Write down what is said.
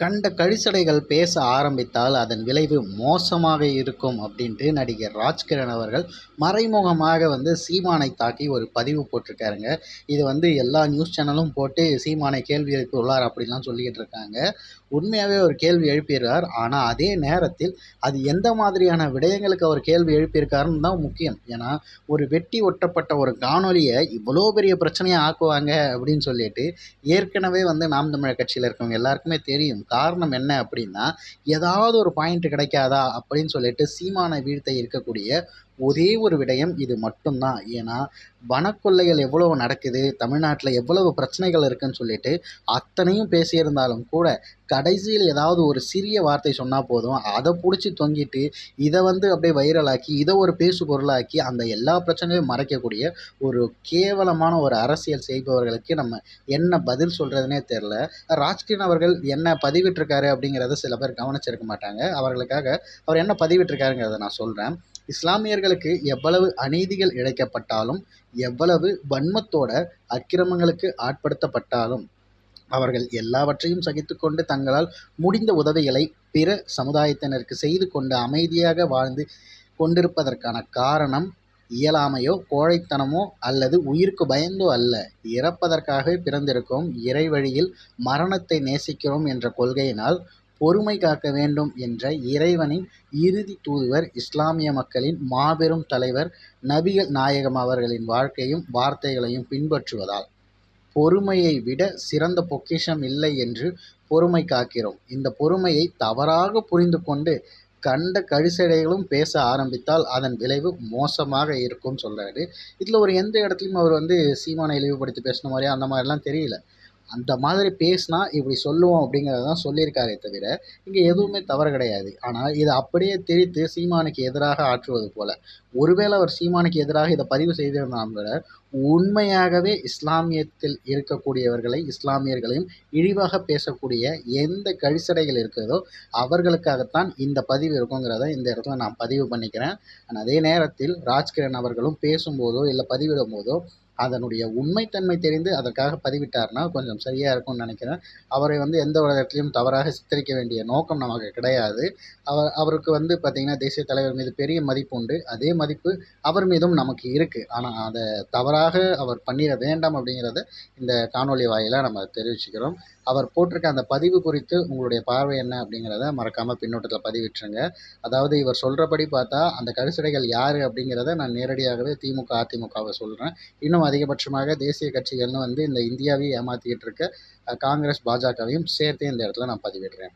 கண்ட கழிசடைகள் பேச ஆரம்பித்தால் அதன் விளைவு மோசமாக இருக்கும் அப்படின்ட்டு நடிகர் ராஜ்கிரண் அவர்கள் மறைமுகமாக வந்து சீமானை தாக்கி ஒரு பதிவு போட்டிருக்காருங்க. இது வந்து எல்லா நியூஸ் சேனலும் போட்டு சீமானை கேள்வி எழுப்பி உள்ளார் அப்படின்லாம் சொல்லிக்கிட்டு இருக்காங்க. உண்மையாகவே ஒரு கேள்வி எழுப்பியிருக்கார். ஆனால் அதே நேரத்தில் அது எந்த மாதிரியான விடயங்களுக்கு அவர் கேள்வி எழுப்பியிருக்காருன்னு தான் முக்கியம். ஏன்னா ஒரு வெட்டி ஒட்டப்பட்ட ஒரு காணொலியை இவ்வளோ பெரிய பிரச்சனையை ஆக்குவாங்க அப்படின்னு சொல்லிட்டு ஏற்கனவே வந்து நாம் தமிழர் கட்சியில் இருக்கவங்க எல்லாருக்குமே தெரியும். காரணம் என்ன அப்படின்னா ஏதாவது ஒரு பாயிண்ட் கிடைக்காதா அப்படின்னு சொல்லிட்டு சீமானை வீழ்த்த இருக்கக்கூடிய ஒரே ஒரு விடயம் இது மட்டும்தான். ஏன்னா வனக்கொள்ளைகள் எவ்வளவு நடக்குது தமிழ்நாட்டில் எவ்வளவு பிரச்சனைகள் இருக்குன்னு சொல்லிட்டு அத்தனையும் பேசியிருந்தாலும் கூட கடைசியில் ஏதாவது ஒரு சிறிய வார்த்தை சொன்னால் போதும் அதை பிடிச்சி தொங்கிட்டு இதை வந்து அப்படியே வைரலாக்கி இதை ஒரு பேசு பொருளாக்கி அந்த எல்லா பிரச்சனையும் மறைக்கக்கூடிய ஒரு கேவலமான ஒரு அரசியல் செய்பவர்களுக்கு நம்ம என்ன பதில் சொல்கிறதுனே தெரில ராஜ்கிரண் அவர்கள் என்ன பதிவிட்டிருக்காரு அப்படிங்கிறத சில பேர் கவனிச்சிருக்க மாட்டாங்க. அவர்களுக்காக அவர் என்ன பதிவிட்டிருக்காருங்கிறத நான் சொல்கிறேன் இஸ்லாமியர்களுக்கு எவ்வளவு அநீதிகள் இழைக்கப்பட்டாலும் எவ்வளவு வன்மத்தோட அக்கிரமங்களுக்கு ஆட்படுத்தப்பட்டாலும் அவர்கள் எல்லாவற்றையும் சகித்துக்கொண்டு தங்களால் முடிந்த உதவிகளை பிற சமுதாயத்தினருக்கு செய்து கொண்டு அமைதியாக வாழ்ந்து கொண்டிருப்பதற்கான காரணம் இயலாமையோ கோழைத்தனமோ அல்லது உயிருக்கு பயந்தோ அல்ல. இறப்பதற்காகவே பிறந்திருக்கும் இறை வழியில் மரணத்தை நேசிக்கிறோம் என்ற கொள்கையினால் பொறுமை காக்க வேண்டும் என்ற இறைவனின் இறுதி தூதுவர் இஸ்லாமிய மக்களின் மாபெரும் தலைவர் நபிகள் நாயகம் அவர்களின் வாழ்க்கையும் வார்த்தைகளையும் பின்பற்றுவதால் பொறுமையை விட சிறந்த பொக்கிஷம் இல்லை என்று பொறுமை காக்கிறோம். இந்த பொறுமையை தவறாக புரிந்து கொண்டு கண்ட கழிசடைகளும் பேச ஆரம்பித்தால் அதன் விளைவு மோசமாக இருக்கும்னு சொல்கிறாரு இதில் ஒரு எந்த இடத்துலையும் அவர் வந்து சீமானை இழிவுபடுத்தி பேசின மாதிரியா? அந்த மாதிரிலாம் தெரியல. அந்த மாதிரி பேசினா இப்படி சொல்லுவோம் அப்படிங்கிறத தான் சொல்லியிருக்காரே தவிர இங்கே எதுவுமே தவறு கிடையாது. ஆனால் இதை அப்படியே திரித்து சீமானுக்கு எதிராக ஆற்றுவது போல ஒருவேளை அவர் சீமானுக்கு எதிராக இதை பதிவு செய்திருந்தாலும் கூட உண்மையாகவே இஸ்லாமியத்தில் இருக்கக்கூடியவர்களை இஸ்லாமியர்களையும் இழிவாக பேசக்கூடிய எந்த கழிசடைகள் இருக்கிறதோ அவர்களுக்காகத்தான் இந்த பதிவு இருக்குங்கிறத இந்த இடத்துல நான் பதிவு பண்ணிக்கிறேன். ஆனால் அதே நேரத்தில் ராஜ்கிரண் அவர்களும் பேசும்போதோ இல்லை பதிவிடும் போதோ அதனுடைய உண்மைத்தன்மை தெரிந்து அதற்காக பதிவிட்டார்னா கொஞ்சம் சரியாக இருக்கும்னு நினைக்கிறேன். அவரை வந்து எந்த ஒரு இடத்துலையும் தவறாக சித்தரிக்க வேண்டிய நோக்கம் நமக்கு கிடையாது. அவர் அவருக்கு வந்து பார்த்திங்கன்னா தேசிய தலைவர் மீது பெரிய மதிப்பு உண்டு. அதே மதிப்பு அவர் மீதும் நமக்கு இருக்குது ஆனால் அதை தவறாக அவர் பண்ணிட வேண்டாம் அப்படிங்கிறத இந்த காணொலி வாயிலாக நம்ம தெரிவிச்சுக்கிறோம். அவர் போட்டிருக்க அந்த பதிவு குறித்து உங்களுடைய பார்வை என்ன அப்படிங்கிறத மறக்காமல் பின்னோட்டத்தில் பதிவிட்டுருங்க. அதாவது இவர் சொல்கிறபடி பார்த்தா அந்த கருசடைகள் யார் அப்படிங்கிறத நான் நேரடியாகவே திமுக அதிமுகவை சொல்கிறேன் இன்னும் அதிகபட்சமாக தேசிய கட்சிகள்னு வந்து இந்த இந்தியாவையும் ஏமாற்றிக்கிட்டு இருக்க காங்கிரஸ் பாஜகவையும் சேர்த்து இந்த இடத்துல நான் பதிவிடுறேன்.